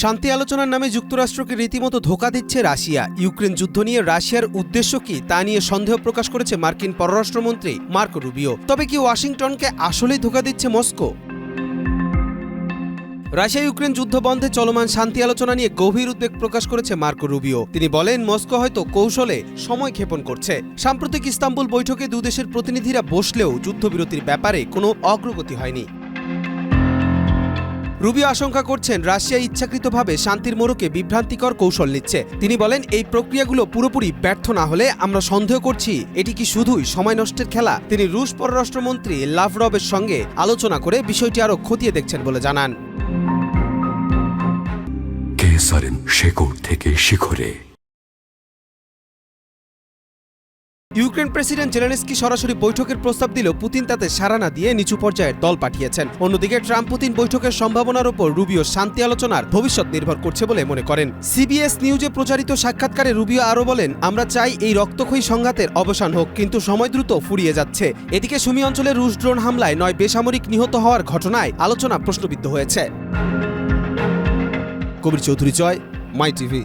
শান্তি আলোচনার নামে যুক্তরাষ্ট্রকে রীতিমতো ধোকা দিচ্ছে রাশিয়া। ইউক্রেন যুদ্ধ নিয়ে রাশিয়ার উদ্দেশ্য কি তা নিয়ে সন্দেহ প্রকাশ করেছে মার্কিন পররাষ্ট্রমন্ত্রী মার্কো রুবিও। তবে কি ওয়াশিংটনকে আসলেই ধোকা দিচ্ছে মস্কো? রাশিয়া ইউক্রেন যুদ্ধ বন্ধে চলমান শান্তি আলোচনা নিয়ে গভীর উদ্বেগ প্রকাশ করেছে মার্কো রুবিও। তিনি বলেন, মস্কো হয়তো কৌশলে সময় ক্ষেপণ করছে। সাম্প্রতিক ইস্তাম্বুল বৈঠকে দুদেশের প্রতিনিধিরা বসলেও যুদ্ধবিরতির ব্যাপারে কোনো অগ্রগতি হয়নি। রুবিও আশঙ্কা করছেন, রাশিয়া ইচ্ছাকৃতভাবে শান্তির মোড়কে বিভ্রান্তিকর কৌশল নিচ্ছে। তিনি বলেন, এই প্রক্রিয়াগুলো পুরোপুরি ব্যর্থ না হলে আমরা সন্দেহ করছি, এটি কি শুধুই সময় নষ্টের খেলা? তিনি রুশ পররাষ্ট্রমন্ত্রী লাভরবের সঙ্গে আলোচনা করে বিষয়টি আরও খতিয়ে দেখছেন বলে জানান। থেকে শিখরে। ইউক্রেন প্রেসিডেন্ট জেলেনস্কি সরাসরি বৈঠকের প্রস্তাব দিলেও পুতিন তাতে সাড়া না দিয়ে নিচু পর্যায়ের দল পাঠিয়েছেন। অন্যদিকে ট্রাম্প পুতিন বৈঠকের সম্ভাবনার উপর রুবিও শান্তি আলোচনার ভবিষ্যৎ নির্ভর করছে বলে মনে করেন। সিবিএস নিউজে প্রচারিত সাক্ষাৎকারে রুবিও আরও বলেন, আমরা চাই এই রক্তক্ষয়ী সংঘাতের অবসান হোক, কিন্তু সময় দ্রুত ফুরিয়ে যাচ্ছে। এদিকে সুমি অঞ্চলে রুশ ড্রোন হামলায় নয় বেসামরিক নিহত হওয়ার ঘটনায় আলোচনা প্রশ্নবিদ্ধ হয়েছে। Kabir Chowdhury Joy, my TV.